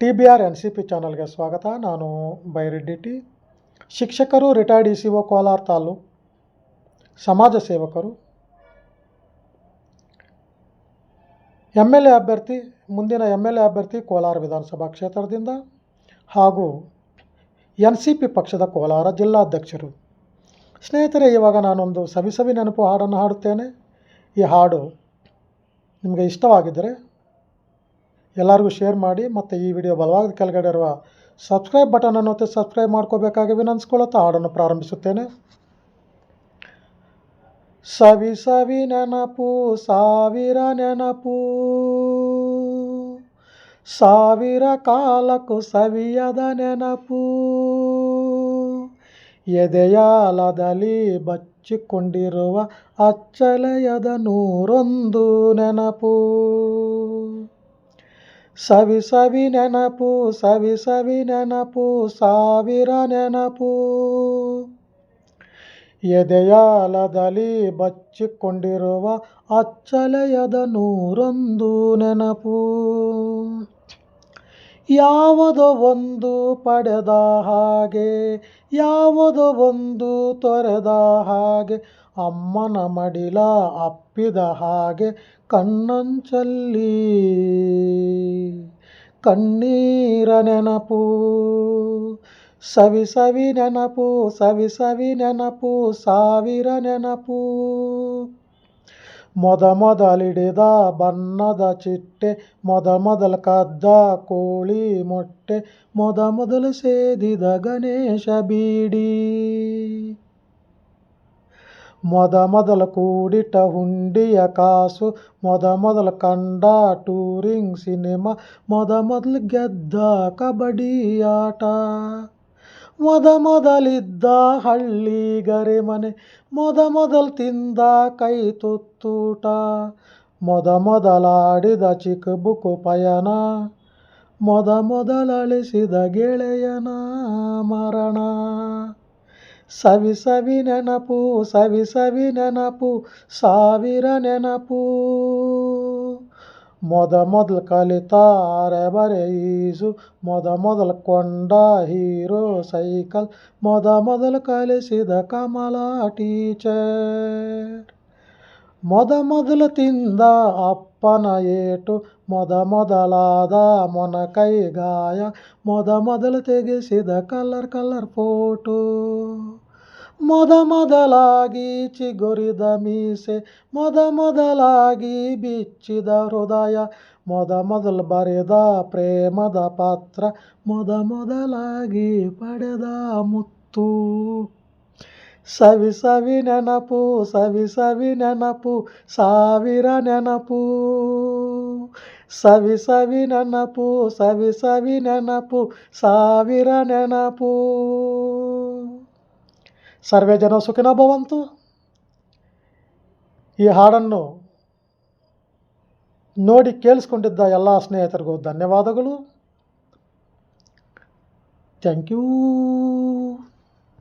T B R N C P ಚಾನಲ್ಗೆ ಸ್ವಾಗತ. ನಾನು ಬೈರೆಡ್ಡಿ ಟಿ. ಶಿಕ್ಷಕರು, retired E C O, Kolar taluk ಸಮಾಜ ಸೇವಕರು ಎಂ ಎಲ್ ಎ ಅಭ್ಯರ್ಥಿ, ಮುಂದಿನ ಎಂ ಎಲ್ ಎ ಅಭ್ಯರ್ಥಿ ಕೋಲಾರ ವಿಧಾನಸಭಾ ಕ್ಷೇತ್ರದಿಂದ ಹಾಗೂ ಎನ್ ಸಿ ಪಿ ಪಕ್ಷದ ಕೋಲಾರ ಜಿಲ್ಲಾಧ್ಯಕ್ಷರು. ಸ್ನೇಹಿತರೆ, ಇವಾಗ ನಾನೊಂದು ಸವಿ ಸವಿ ನೆನಪು ಹಾಡನ್ನು ಹಾಡುತ್ತೇನೆ. ಈ ಹಾಡು ನಿಮಗೆ ಇಷ್ಟವಾಗಿದ್ದರೆ ಎಲ್ಲರಿಗೂ ಶೇರ್ ಮಾಡಿ ಮತ್ತು ಈ ವಿಡಿಯೋ ಬಲವಾದ ಕೆಳಗಡೆ ಇರುವ ಸಬ್ಸ್ಕ್ರೈಬ್ ಬಟನನ್ನು ಒತ್ತಿ ಸಬ್ಸ್ಕ್ರೈಬ್ ಮಾಡ್ಕೋಬೇಕಾಗಿ ವಿನಂತಿಸ್ಕೊಳ್ಳುತ್ತಾ ಹಾಡನ್ನು ಪ್ರಾರಂಭಿಸುತ್ತೇನೆ. ಸವಿ ಸವಿ ನೆನಪು, ಸಾವಿರ ನೆನಪು. ಸಾವಿರ ಕಾಲಕ್ಕೂ ಸವಿಯದ ನೆನಪು. ಎದೆಯಾಲದಲ್ಲಿ ಬಚ್ಚಿಕೊಂಡಿರುವ ಅಚ್ಚಲೆಯದ ನೂರೊಂದು ನೆನಪು. ಸವಿ ಸವಿ ನೆನಪು ಸವಿ ಸವಿ ನೆನಪು ಸಾವಿರ ನೆನಪು. ಎದೆಯಾಲದಲ್ಲಿ ಬಚ್ಚಿಕೊಂಡಿರುವ ಅಚ್ಚಲೆಯದ ನೂರೊಂದು ನೆನಪು. ಯಾವುದೋ ಒಂದು ಪಡೆದ ಹಾಗೆ, ಯಾವುದೋ ಒಂದು ತೊರೆದ ಹಾಗೆ, ಅಮ್ಮನ ಮಡಿಲ ಅಪ್ಪಿದ ಹಾಗೆ ಕಣ್ಣಂಚಲ್ಲಿ ಕಣ್ಣೀರ ನೆನಪು. ಸವಿ ಸವಿ ನೆನಪು, ಸವಿ ಸವಿ ನೆನಪು, ಸಾವಿರ ನೆನಪು. ಮೊದ ಮೊದಲಿಡಿದ ಬಣ್ಣದ ಚಿಟ್ಟೆ ಮೊದ ಮೊದಲ ಕದ್ದ ಕೋಳಿ ಮೊಟ್ಟೆ ಮೊದ ಮೊದಲು ಸೇದಿದ ಗಣೇಶ ಬೀಡಿ ಮೊದ ಮೊದಲ ಕೂಡಿಟ್ಟ ಹುಂಡಿಯ ಕಾಸು ಮೊದ ಮೊದಲ ಕಂಡ ಟೂರಿಂಗ್ ಸಿನಿಮಾ ಮೊದ ಮೊದಲು ಗೆದ್ದ ಕಬಡ್ಡಿ ಆಟ ಮೊದ ಮೊದಲಿದ್ದ ಹಳ್ಳಿ ಗರಿಮನೆ ಮೊದ ಮೊದಲು ತಿಂದ ಕೈ ತುತ್ತೂಟ, ಮೊದ ಮೊದಲಾಡಿದ ಚಿಕ್ಕ ಬುಕು ಪಯಣ, ಮೊದ ಮೊದಲಳಿಸಿದ ಗೆಳೆಯನ ಮರಣ. ಸವಿ ಸವಿ ನೆನಪು, ಸವಿ ಸವಿ ನೆನಪು, ಸಾವಿರ ನೆನಪು. ಮೊದ ಮೊದಲು ಕಲಿತ ಅರೆಬರೆ ಈಜು ಮೊದ ಮೊದಲು ಕೊಂಡ ಹೀರೋ ಸೈಕಲ್ ಮೊದ ಮೊದಲು ಕಲಿಸಿದ ಕಮಲ ಟೀಚರ್ ಮೊದ ಮೊದಲು ತಿಂದ ಅಪ್ಪನ ಏಟು ಮೊದ ಮೊದಲಾದ ಮೊನಕೈ ಗಾಯ ಮೊದ ಮೊದಲು ತೆಗೆಸಿದ ಕಲರ್ ಕಲರ್ ಫೋಟೋ ಮೊದ ಮೊದಲಾಗಿ ಚಿಗುರಿದ ಮೀಸೆ, ಮೊದ ಮೊದಲಾಗಿ ಬಿಚ್ಚಿದ ಹೃದಯ, ಮೊದ ಮೊದಲು ಬರೆದ ಪ್ರೇಮದ ಪತ್ರ, ಮೊದ ಮೊದಲಾಗಿ ಪಡೆದ ಮುತ್ತು. ಸವಿ ಸವಿ ನೆನಪು, ಸವಿ ಸವಿ ನೆನಪು, ಸಾವಿರ ನೆನಪು. ಸವಿ ಸವಿ ನೆನಪು, ಸವಿ ಸವಿ ನೆನಪು, ಸಾವಿರ ನೆನಪು. ಸರ್ವೇ ಜನ ಸುಖಿನ ಭವಂತು. ಈ ಹಾಡನ್ನು ನೋಡಿ ಕೇಳಿಸ್ಕೊಂಡಿದ್ದ ಎಲ್ಲ ಸ್ನೇಹಿತರಿಗೂ ಧನ್ಯವಾದಗಳು. Thank you.